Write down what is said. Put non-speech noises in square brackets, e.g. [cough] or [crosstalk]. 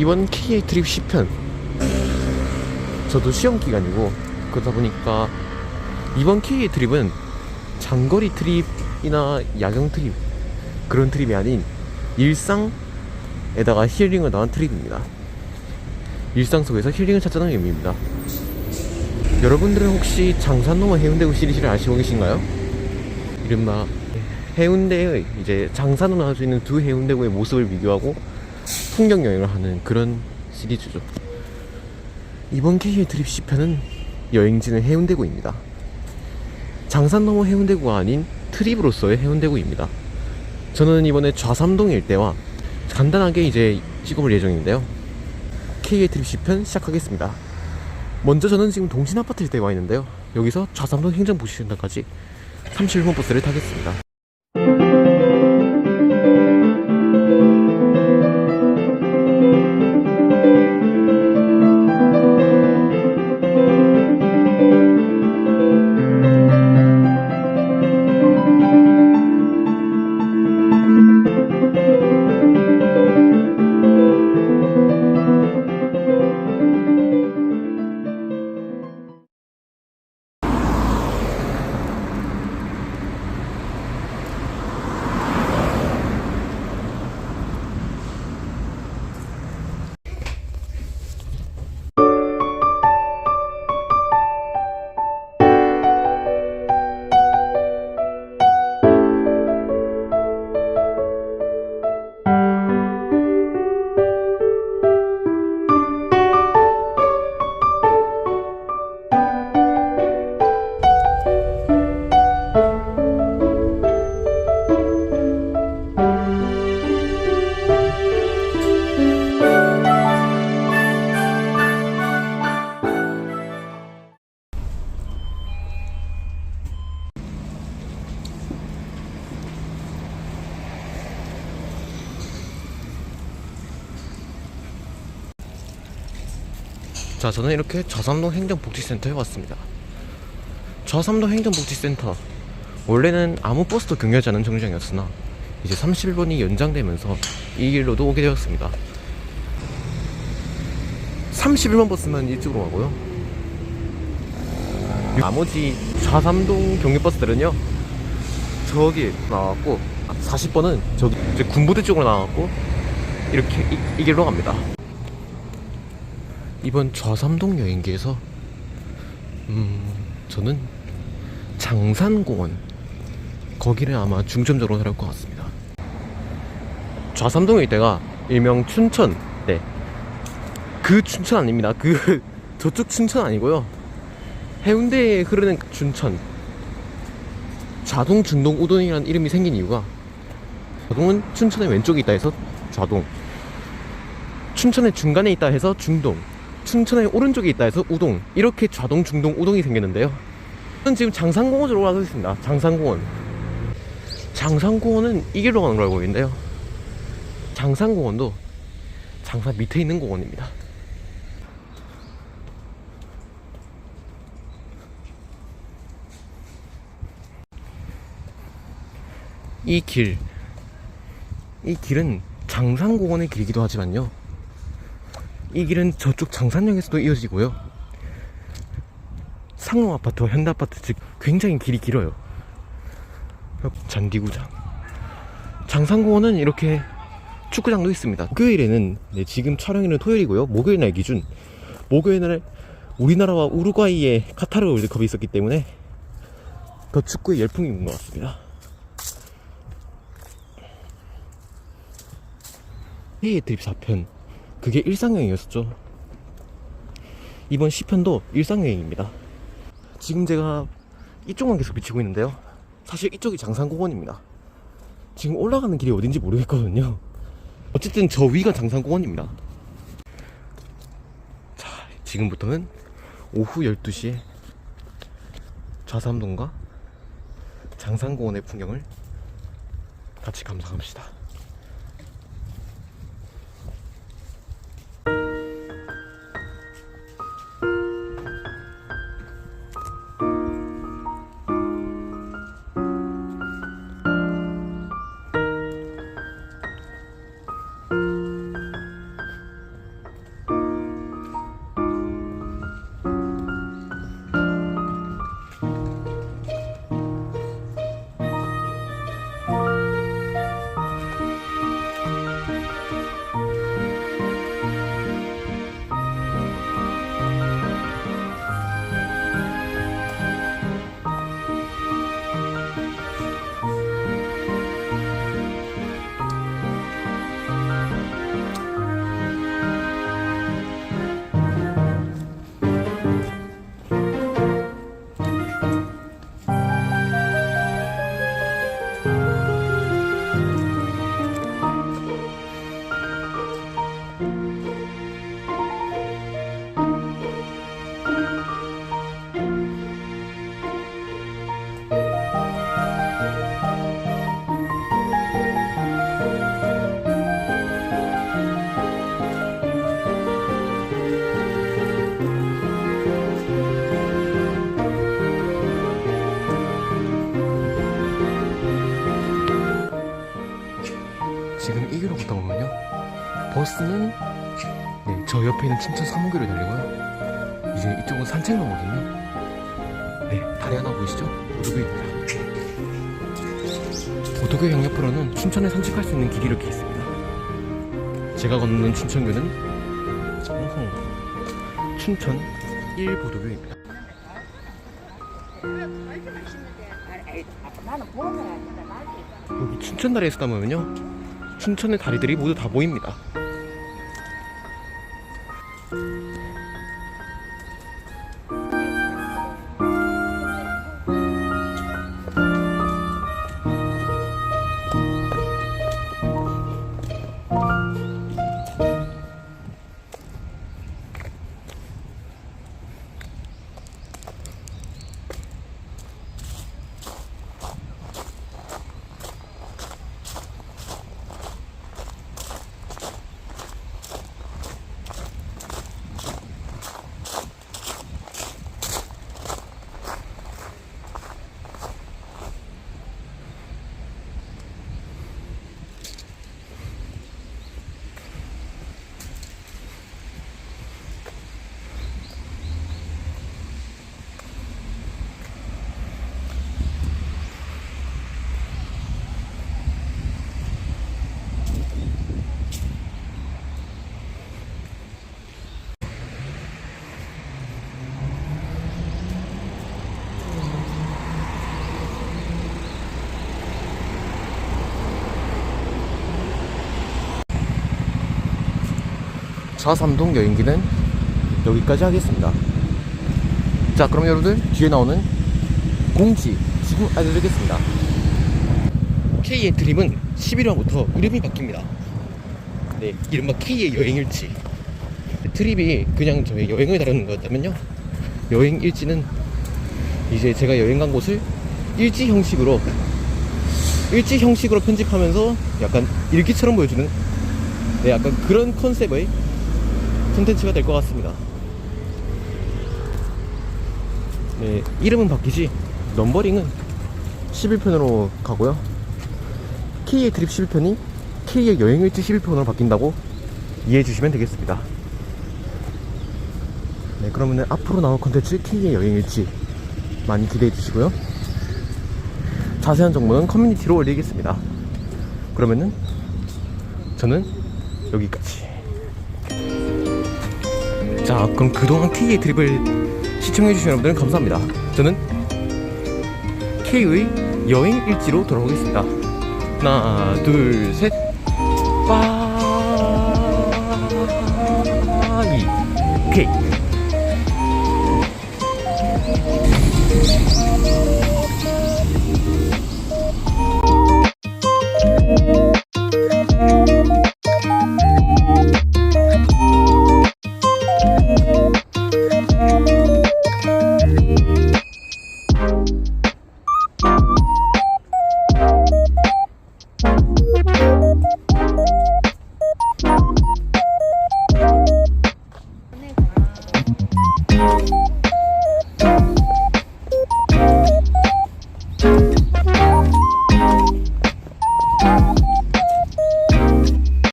이번 KA 트립 10편 저도 시험 기간이고 그러다 보니까 이번 KA 트립은 장거리 트립이나 야경 트립 그런 트립이 아닌 일상에다가 힐링을 넣은 트립입니다. 일상 속에서 힐링을 찾자는 의미입니다. 여러분들은 혹시 장산로마 해운대구 시리즈를 아시고 계신가요? 이른바 해운대의 이제 장산으로 할수 있는 두 해운대구의 모습을 비교하고 풍경 여행을 하는 그런 시리즈죠. 이번 KA 트립 10편은 여행지는 해운대구입니다. 장산 너머 해운대구가 아닌 트립으로서의 해운대구입니다. 저는 이번에 좌삼동 일대와 간단하게 이제 찍어볼 예정인데요. KA 트립 10편 시작하겠습니다. 먼저 저는 지금 동신아파트 일대에 와 있는데요. 여기서 좌삼동 행정복지센터까지 31번 버스를 타겠습니다. 자, 저는 이렇게 좌삼동 행정복지센터에 왔습니다. 좌삼동 행정복지센터. 원래는 아무 버스도 경유하지 않은 정류장이었으나 이제 31번이 연장되면서 이 길로도 오게 되었습니다. 31번 버스만 이쪽으로 가고요. 나머지 좌삼동 경유버스들은요. 저기 나왔고 40번은 저기 이제 군부대 쪽으로 나왔고 이렇게 이, 이 길로 갑니다. 이번 좌삼동 여행기에서 음 저는 장산공원 거기를 아마 중점적으로 살할 것 같습니다. 좌삼동 일대가 일명 춘천 네. 그 춘천 아닙니다. 그 [laughs] 저쪽 춘천 아니고요. 해운대에 흐르는 춘천 좌동 중동 우동이라는 이름이 생긴 이유가 좌동은 춘천의 왼쪽에 있다 해서 좌동 춘천의 중간에 있다 해서 중동 춘천의 오른쪽에 있다 해서 우동 이렇게 좌동 중동 우동이 생겼는데요. 저는 지금 장산공원으로 올라가고 있습니다. 장산공원. 장산공원은 이 길로 가는 걸로 알고 있는데요. 장산공원도 장산 밑에 있는 공원입니다. 이 길, 이 길은 장산공원의 길이기도 하지만요. 이 길은 저쪽 장산역에서도 이어지고요. 상록 아파트와 현대 아파트 즉 굉장히 길이 길어요. 잔디구장. 장산공원은 이렇게 축구장도 있습니다. 목요일에는 네, 지금 촬영일은 토요일이고요. 목요일 날 기준 목요일 날 우리나라와 우루과이의 카타르 월드컵이 있었기 때문에 더 축구에 열풍이 있는 것 같습니다. 헤이 드립 4편 그게 일상여행이었었죠. 이번 10편도 일상여행입니다. 지금 제가 이쪽만 계속 비치고 있는데요. 사실 이쪽이 장산공원입니다. 지금 올라가는 길이 어딘지 모르겠거든요. 어쨌든 저 위가 장산공원입니다. 자 지금부터는 오후 12시에 좌삼동과 장산공원의 풍경을 같이 감상합시다 지 보면요. 버스는 네, 저 옆에 있는 춘천 3호교를 달리고요. 이제 이쪽은 산책로거든요. 네, 다리 하나 보이시죠? 보도교입니다. 보도교 양옆으로는 춘천에 산책할 수 있는 길이 이렇게 있습니다. 제가 걷는 춘천교는 춘천 1보도교입니다. 나는 보는 거야. 진짜 맛이. 여기 춘천 다리에서 담으면요 춘천의 다리들이 모두 다 보입니다 좌삼동 여행기는 여기까지 하겠습니다. 자 그럼 여러분들 뒤에 나오는 공지 지금 알려드리겠습니다. K의 드림은 11월부터 이름이 바뀝니다. 네 이른바 K의 여행일지. 트립이 그냥 저의 여행을 다루는 거였다면요. 여행 일지는 이제 제가 여행 간 곳을 일지 형식으로 일지 형식으로 편집하면서 약간 일기처럼 보여주는 네 약간 그런 컨셉의 콘텐츠가 될 것 같습니다. 네 이름은 바뀌지? 넘버링은? 11편으로 가고요. K의 드립 11편이 K의 여행일지 11편으로 바뀐다고 이해해 주시면 되겠습니다. 네 그러면은 앞으로 나올 컨텐츠 K의 여행일지 많이 기대해 주시고요. 자세한 정보는 커뮤니티로 올리겠습니다. 그러면은 저는 여기까지 자 그럼 그동안 K의 드립을 시청해주신 여러분들 감사합니다. 저는 K의 여행 일지로 돌아오겠습니다. 하나 둘셋